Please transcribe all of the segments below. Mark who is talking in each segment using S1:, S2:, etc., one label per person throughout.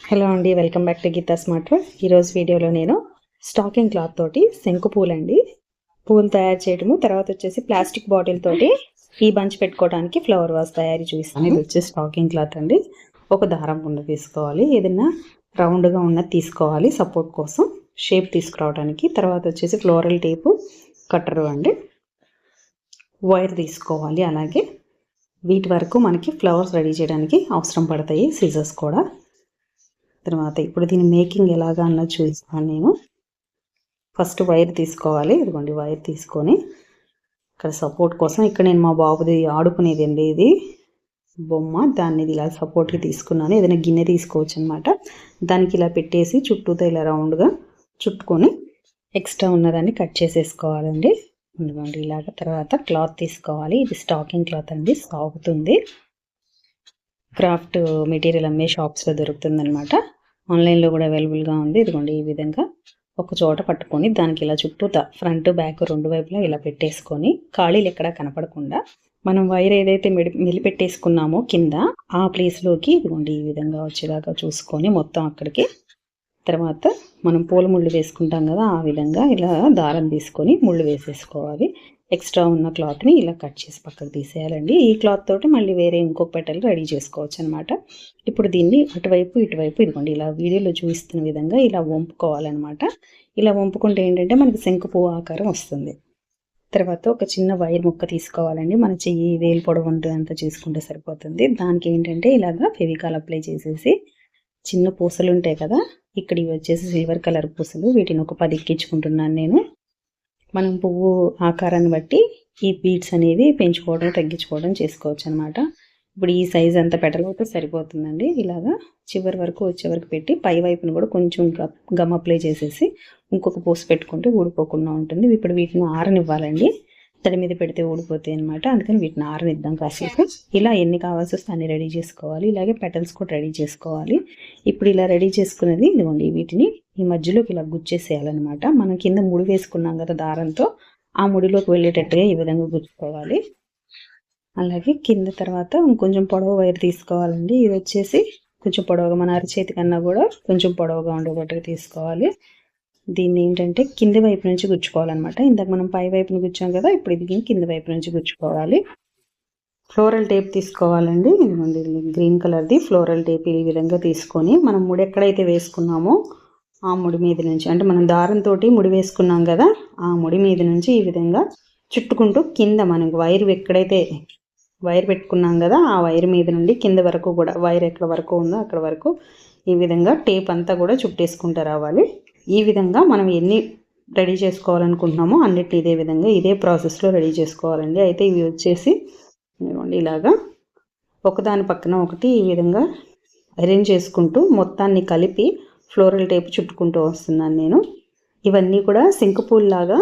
S1: Hello అండి welcome back to Geeta smart ఈరోజు వీడియోలో నేను స్టాకింగ్ క్లాత్ తోటి శంకు పూలండి. పూలు తయారు చేయడము తర్వాత వచ్చేసి ప్లాస్టిక్ బాటిల్ తోటి ఈ బంచ్ పెట్టుకోవడానికి ఫ్లవర్ వాస్ తయారీ చూస్తాను. ఇది వచ్చేసి స్టాకింగ్ క్లాత్ అండి. ఒక దారం ఉండ తీసుకోవాలి. ఏదైనా రౌండ్గా ఉన్నది తీసుకోవాలి సపోర్ట్ కోసం. షేప్ తీసుకురావడానికి. తర్వాత వచ్చేసి ఫ్లోరల్ టేపు కట్టరు అండి. వైర్ తీసుకోవాలి అలాగే. వీటి వరకు మనకి ఫ్లవర్స్ రెడీ చేయడానికి అవసరం పడతాయి సీజర్స్ కూడా. తర్వాత ఇప్పుడు దీని మేకింగ్ ఎలాగా అన్నది చూపిస్తాను నేను. ఫస్ట్ వైర్ తీసుకోవాలి. ఇదిగోండి వైర్ తీసుకొని ఇక్కడ సపోర్ట్ కోసం ఇక్కడ నేను మా బాబుది ఆడుకునేది అండి ఇది. బొమ్మ దాన్ని ఇది ఇలా సపోర్ట్కి తీసుకున్నాను. ఏదైనా గిన్నె తీసుకోవచ్చు అనమాట దానికి ఇలా పెట్టేసి చుట్టూతో ఇలా రౌండ్గా చుట్టుకొని ఎక్స్ట్రా ఉన్నదాన్ని కట్ చేసేసుకోవాలండి. ఇదిగోండి ఇలాగ తర్వాత క్లాత్ తీసుకోవాలి. ఇది స్టాకింగ్ క్లాత్ అండి సాగుతుంది. క్రాఫ్ట్ మెటీరియల్ అమ్మే షాప్స్లో దొరుకుతుంది అనమాట ఆన్లైన్లో కూడా అవైలబుల్గా ఉంది. ఇదిగోండి ఈ విధంగా ఒక చోట పట్టుకొని దానికి ఇలా చుట్టూ ఫ్రంట్ బ్యాక్ రెండు వైపులా ఇలా పెట్టేసుకొని ఖాళీలు ఎక్కడా కనపడకుండా మనం వైర్ ఏదైతే మెడి మెలిపెట్టేసుకున్నామో కింద ఆ ప్లేస్లోకి ఇదిగోండి ఈ విధంగా వచ్చేలాగా చూసుకొని మొత్తం అక్కడికి తర్వాత మనం పూల ముళ్ళు వేసుకుంటాం కదా ఆ విధంగా ఇలా దారం తీసుకొని ముళ్ళు వేసేసుకోవాలి. ఎక్స్ట్రా ఉన్న క్లాత్ని ఇలా కట్ చేసి పక్కకు తీసేయాలండి. ఈ క్లాత్ తోటి మళ్ళీ వేరే ఇంకొక పెట్టలు రెడీ చేసుకోవచ్చు అనమాట ఇప్పుడు దీన్ని అటువైపు ఇటువైపు ఇదిగోండి ఇలా వీడియోలో చూపిస్తున్న విధంగా ఇలా వంపుకోవాలన్నమాట ఇలా వంపుకుంటే ఏంటంటే మనకి శంకు పువ్వు ఆకారం వస్తుంది. తర్వాత ఒక చిన్న వైర్ ముక్క తీసుకోవాలండి. మన చెయ్యి వేలు పొడవు ఉంటుందంతా చేసుకుంటే సరిపోతుంది. దానికి ఏంటంటే ఇలాగా ఫెవికాల్ అప్లై చేసేసి చిన్న పూసలు ఉంటాయి కదా ఇక్కడ ఇవి వచ్చేసి సిల్వర్ కలర్ పూసలు. వీటిని ఒక పది ఎక్కించుకుంటున్నాను నేను. మనం పువ్వు ఆకారాన్ని బట్టి ఈ బీడ్స్ అనేవి పెంచుకోవడం తగ్గించుకోవడం చేసుకోవచ్చు అనమాట ఇప్పుడు ఈ సైజ్ అంతా పెట్టకపోతే సరిపోతుందండి. ఇలాగా చివరి వరకు వచ్చే వరకు పెట్టి పై వైపున కూడా కొంచెం గమ్ అప్లై చేసేసి ఇంకొక పూస పెట్టుకుంటే ఊడిపోకుండా ఉంటుంది. ఇప్పుడు వీటిని ఆరనివ్వాలండి. తడి మీద పెడితే ఊడిపోతాయి అనమాట అందుకని వీటిని ఆరనిద్దాం కాసేపు ఇలా ఎన్ని కావాల్సి వస్తే అన్ని రెడీ చేసుకోవాలి. ఇలాగే పెటల్స్ కూడా రెడీ చేసుకోవాలి. ఇప్పుడు ఇలా రెడీ చేసుకున్నది ఇదిగోండి వీటిని ఈ మధ్యలోకి ఇలా గుచ్చేసేయాలన్నమాట. మనం కింద ముడి వేసుకున్నాం కదా దారంతో ఆ ముడిలోకి వెళ్ళేటట్టుగా ఈ విధంగా గుచ్చుకోవాలి. అలాగే కింద తర్వాత ఇంకొంచెం పొడవు వైర్ తీసుకోవాలండి. ఇది వచ్చేసి కొంచెం పొడవుగా మన అరచేతి కన్నా కూడా కొంచెం పొడవుగా ఉండేటట్టుగా తీసుకోవాలి. దీన్ని ఏంటంటే కింది వైపు నుంచి గుచ్చుకోవాలన్నమాట. ఇందాక మనం పై వైపున గుచ్చాం కదా ఇప్పుడు ఇది కింది వైపు నుంచి గుచ్చుకోవాలి. ఫ్లోరల్ టేప్ తీసుకోవాలండి. ఇదిగోండి గ్రీన్ కలర్ది. ఫ్లోరల్ టేప్ ఈ విధంగా తీసుకొని మనం ముడి ఎక్కడైతే వేసుకున్నామో ఆ ముడి మీద నుంచి అంటే మనం దారంతో ముడి వేసుకున్నాం కదా ఆ ముడి మీద నుంచి ఈ విధంగా చుట్టుకుంటూ కింద మనకు వైర్ ఎక్కడైతే వైర్ పెట్టుకున్నాం కదా ఆ వైర్ మీద నుండి కింద వరకు కూడా వైర్ ఎక్కడ వరకు ఉందో అక్కడ వరకు ఈ విధంగా టేప్ అంతా కూడా చుట్టేసుకుంటూ రావాలి. ఈ విధంగా మనం ఎన్ని రెడీ చేసుకోవాలనుకుంటున్నామో అన్నిటి ఇదే విధంగా ఇదే ప్రాసెస్లో రెడీ చేసుకోవాలండి. అయితే ఇవి వచ్చేసి ఇలాగా ఒకదాని పక్కన ఒకటి ఈ విధంగా అరేంజ్ చేసుకుంటూ మొత్తాన్ని కలిపి ఫ్లోరల్ టేప్ చుట్టుకుంటూ వస్తున్నాను నేను. ఇవన్నీ కూడా సింక్ లాగా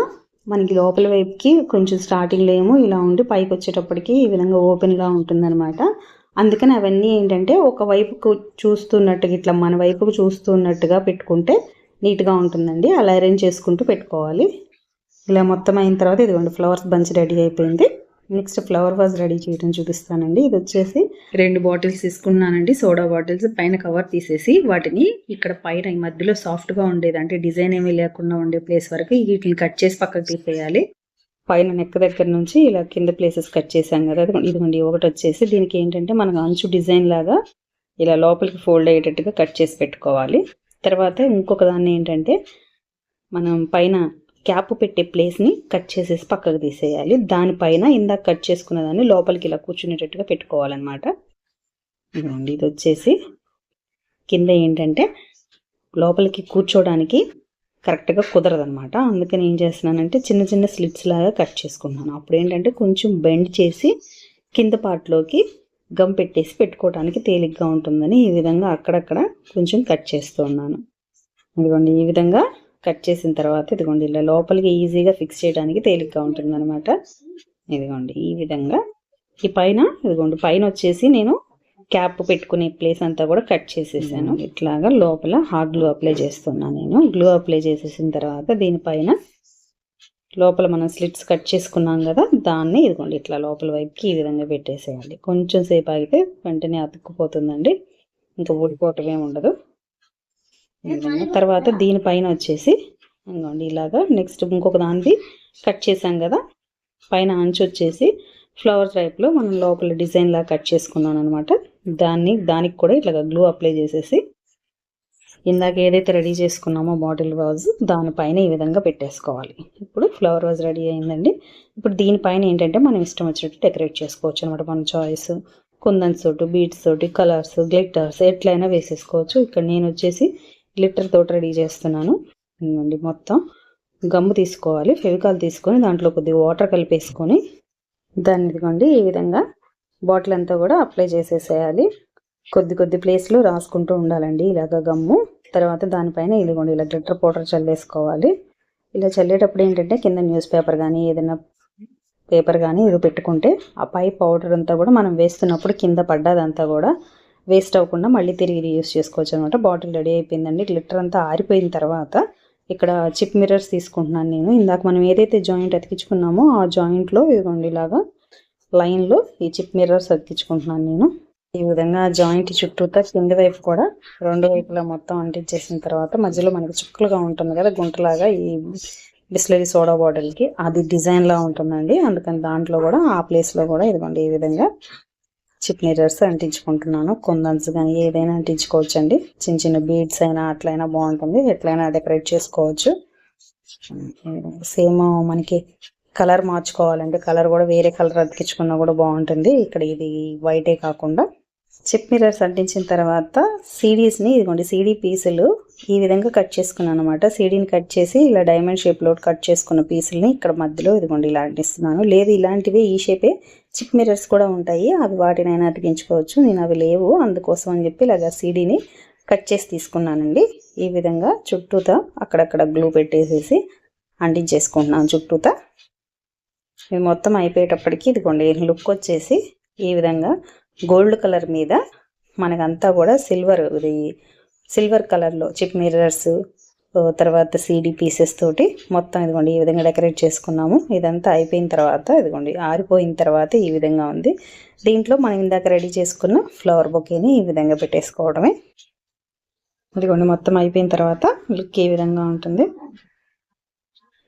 S1: మనకి లోపల వైపుకి కొంచెం స్టార్టింగ్లో ఏమో ఇలా ఉండి పైకి వచ్చేటప్పటికి ఈ విధంగా ఓపెన్గా ఉంటుందన్నమాట. అందుకని అవన్నీ ఏంటంటే ఒక వైపుకు చూస్తున్నట్టుగా ఇట్లా మన వైపుకు చూస్తున్నట్టుగా పెట్టుకుంటే నీట్గా ఉంటుందండి. అలా అరేంజ్ చేసుకుంటూ పెట్టుకోవాలి. ఇలా మొత్తం అయిన తర్వాత ఇదిగోండి ఫ్లవర్స్ బంచ్ రెడీ అయిపోయింది. నెక్స్ట్ ఫ్లవర్ వాజ్ రెడీ చేయడం చూపిస్తానండి. ఇది వచ్చేసి రెండు బాటిల్స్ తీసుకున్నానండి. సోడా బాటిల్స్ పైన కవర్ తీసేసి వాటిని ఇక్కడ పైన ఈ మధ్యలో సాఫ్ట్గా ఉండేది. అంటే డిజైన్ ఏమీ లేకుండా ఉండే ప్లేస్ వరకు వీటిని కట్ చేసి పక్కకు తీసేయాలి. పైన నెక్ దగ్గర నుంచి ఇలా కింద ప్లేసెస్ కట్ చేసాం కదా. ఇదిగోండి ఒకటి వచ్చేసి దీనికి ఏంటంటే మనకు అంచు డిజైన్ లాగా ఇలా లోపలికి ఫోల్డ్ అయ్యేటట్టుగా కట్ చేసి పెట్టుకోవాలి. తర్వాత ఇంకొక దాన్ని ఏంటంటే మనం పైన క్యాప్ పెట్టే ప్లేస్ని కట్ చేసేసి పక్కకు తీసేయాలి. దానిపైన ఇందాక కట్ చేసుకున్న దాన్ని లోపలికి ఇలా కూర్చునేటట్టుగా పెట్టుకోవాలన్నమాట. ఇదిగోండి ఇది వచ్చేసి కింద ఏంటంటే లోపలికి కూర్చోడానికి కరెక్ట్గా కుదరదనమాట అందుకని ఏం చేస్తున్నానంటే చిన్న చిన్న స్లిట్స్ లాగా కట్ చేసుకున్నాను. అప్పుడు ఏంటంటే కొంచెం బెండ్ చేసి కింద పార్ట్లోకి గమ్ పెట్టేసి పెట్టుకోవడానికి తేలిగ్గా ఉంటుందని ఈ విధంగా అక్కడక్కడ కొంచెం కట్ చేస్తూ ఉన్నాను. ఇదిగోండి ఈ విధంగా కట్ చేసిన తర్వాత ఇదిగోండి ఇలా లోపలికి ఈజీగా ఫిక్స్ చేయడానికి తేలిగ్గా ఉంటుంది అనమాట ఇదిగోండి ఈ విధంగా ఈ పైన ఇదిగోండి పైన వచ్చేసి నేను క్యాప్ పెట్టుకునే ప్లేస్ అంతా కూడా కట్ చేసేసాను. ఇట్లాగా లోపల హార్డ్ గ్లూ అప్లై చేస్తున్నాను నేను. గ్లూ అప్లై చేసేసిన తర్వాత దీనిపైన లోపల మనం స్లిట్స్ కట్ చేసుకున్నాం కదా దాన్ని ఇదిగోండి ఇట్లా లోపల వైపుకి ఈ విధంగా పెట్టేసేయాలి. కొంచెం సేపు ఆగితే వెంటనే అతుక్కుపోతుందండి. ఇంకా ఊడిపోవటమే ఉండదు. తర్వాత దీనిపైన వచ్చేసి ఇంకోండి ఇలాగా నెక్స్ట్ ఇంకొక దానిది కట్ చేసాం కదా పైన అంచు వచ్చేసి ఫ్లవర్ టైప్లో మనం లోపల డిజైన్ లాగా కట్ చేసుకున్నాను అనమాట దాన్ని దానికి కూడా ఇట్లా గ్లూ అప్లై చేసేసి ఇందాక ఏదైతే రెడీ చేసుకున్నామో బాటిల్ వాజ్ దానిపైన ఈ విధంగా పెట్టేసుకోవాలి. ఇప్పుడు ఫ్లవర్ వాజ్ రెడీ అయిందండి. ఇప్పుడు దీనిపైన ఏంటంటే మనం ఇష్టం వచ్చినట్టు డెకరేట్ చేసుకోవచ్చు అనమాట మన చాయిస్ కుందన్స్ తోటి బీడ్స్ తోటి కలర్స్ గ్లిట్టర్స్ ఎట్లయినా వేసేసుకోవచ్చు. ఇక్కడ నేను వచ్చేసి గ్లిట్టర్ తోటి రెడీ చేస్తున్నాను. ఇదిగోండి మొత్తం గమ్ము తీసుకోవాలి. ఫెవికాల్ తీసుకొని దాంట్లో కొద్దిగా వాటర్ కలిపేసుకొని దాన్ని ఇదిగోండి ఈ విధంగా బాటిల్ అంతా కూడా అప్లై చేసేసేయాలి. కొద్ది కొద్ది ప్లేస్లో రాసుకుంటూ ఉండాలండి ఇలాగ గమ్ము. తర్వాత దానిపైన ఇదిగోండి ఇలా గ్లిటర్ పౌడర్ చల్లేసుకోవాలి. ఇలా చల్లేటప్పుడు ఏంటంటే కింద న్యూస్ పేపర్ కానీ ఏదైనా పేపర్ కానీ ఇది పెట్టుకుంటే ఆ పై పౌడర్ అంతా కూడా మనం వేస్తున్నప్పుడు కింద పడ్డదంతా కూడా వేస్ట్ అవ్వకుండా మళ్ళీ తిరిగి రీయూస్ చేసుకోవచ్చు అనమాట బాటిల్ రెడీ అయిపోయిందండి. గ్లిటర్ అంతా ఆరిపోయిన తర్వాత ఇక్కడ చిప్ మిర్రర్స్ తీసుకుంటున్నాను నేను. ఇందాక మనం ఏదైతే జాయింట్ అతికించుకున్నామో ఆ జాయింట్లో ఇదిగోండి ఇలాగా లైన్లో ఈ చిప్ మిర్రర్స్ అతికించుకుంటున్నాను నేను. ఈ విధంగా జాయింట్ చుట్టూతా కింది వైపు కూడా రెండు వైపులా మొత్తం అంటించేసిన తర్వాత మధ్యలో మనకి చుక్కలుగా ఉంటుంది కదా గుంటలాగా ఈ బిస్లరీ సోడా బాటిల్కి అది డిజైన్లా ఉంటుందండి. అందుకని దాంట్లో కూడా ఆ ప్లేస్లో కూడా ఇదిగోండి ఈ విధంగా చిప్ మిర్రర్స్ అంటించుకుంటున్నాను. కొందన్స్ కానీ ఏదైనా అంటించుకోవచ్చు అండి చిన్న చిన్న బీడ్స్ అయినా అట్లయినా బాగుంటుంది. ఎట్లయినా డెకరేట్ చేసుకోవచ్చు. సేమ్ మనకి కలర్ మార్చుకోవాలండి కలర్ కూడా వేరే కలర్ అతికించుకున్నా కూడా బాగుంటుంది. ఇక్కడ ఇది వైటే కాకుండా చిప్ మిర్రర్స్ అంటించిన తర్వాత సీడీస్ని ఇదిగోండి సీడీ పీసులు ఈ విధంగా కట్ చేసుకున్నాను అనమాట సీడీని కట్ చేసి ఇలా డైమండ్ షేప్లో కట్ చేసుకున్న పీసుల్ని ఇక్కడ మధ్యలో ఇదిగోండి ఇలా అంటిస్తున్నాను. లేదు ఇలాంటివి ఈ షేపే చిప్ మిర్రర్స్ కూడా ఉంటాయి. అవి వాటినైనా అతికించుకోవచ్చు. నేను అవి లేవు. అందుకోసం అని చెప్పి ఇలాగ సీడీని కట్ చేసి తీసుకున్నానండి. ఈ విధంగా చుట్టూతా అక్కడక్కడ గ్లూ పెట్టేసేసి అంటించేసుకుంటున్నాను చుట్టూతా. ఇది మొత్తం అయిపోయేటప్పటికి ఇదిగోండి లుక్ వచ్చేసి ఈ విధంగా గోల్డ్ కలర్ మీద మనకంతా కూడా సిల్వర్ ఇది సిల్వర్ కలర్లో చిప్ మిర్రర్స్ తర్వాత సీడీ పీసెస్ తోటి మొత్తం ఇదిగోండి ఈ విధంగా డెకరేట్ చేసుకున్నాము. ఇదంతా అయిపోయిన తర్వాత ఇదిగోండి ఆరిపోయిన తర్వాత ఈ విధంగా ఉంది. దీంట్లో మనం ఇందాక రెడీ చేసుకున్న ఫ్లవర్ బొకేని ఈ విధంగా పెట్టేసుకోవడమే. ఇదిగోండి మొత్తం అయిపోయిన తర్వాత లుక్ ఈ విధంగా ఉంటుంది.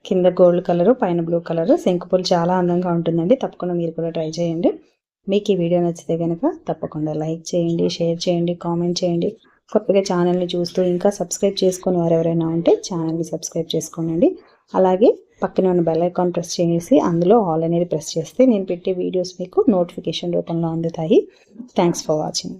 S1: కింద గోల్డ్ కలరు పైన బ్లూ కలరు శంకుపూలు చాలా అందంగా ఉంటుందండి. తప్పకుండా మీరు కూడా ట్రై చేయండి. మీకు ఈ వీడియో నచ్చితే కనుక తప్పకుండా లైక్ చేయండి షేర్ చేయండి కామెంట్ చేయండి. కొత్తగా ఛానల్ని చూస్తూ ఇంకా సబ్స్క్రైబ్ చేసుకుని వారు ఎవరైనా ఉంటే ఛానల్ని సబ్స్క్రైబ్ చేసుకోనండి. అలాగే పక్కన ఉన్న బెల్ ఐకాన్ ప్రెస్ చేసి అందులో ఆల్ అనేది ప్రెస్ చేస్తే నేను పెట్టే వీడియోస్ మీకు నోటిఫికేషన్ రూపంలో అందుతాయి. Thanks for watching.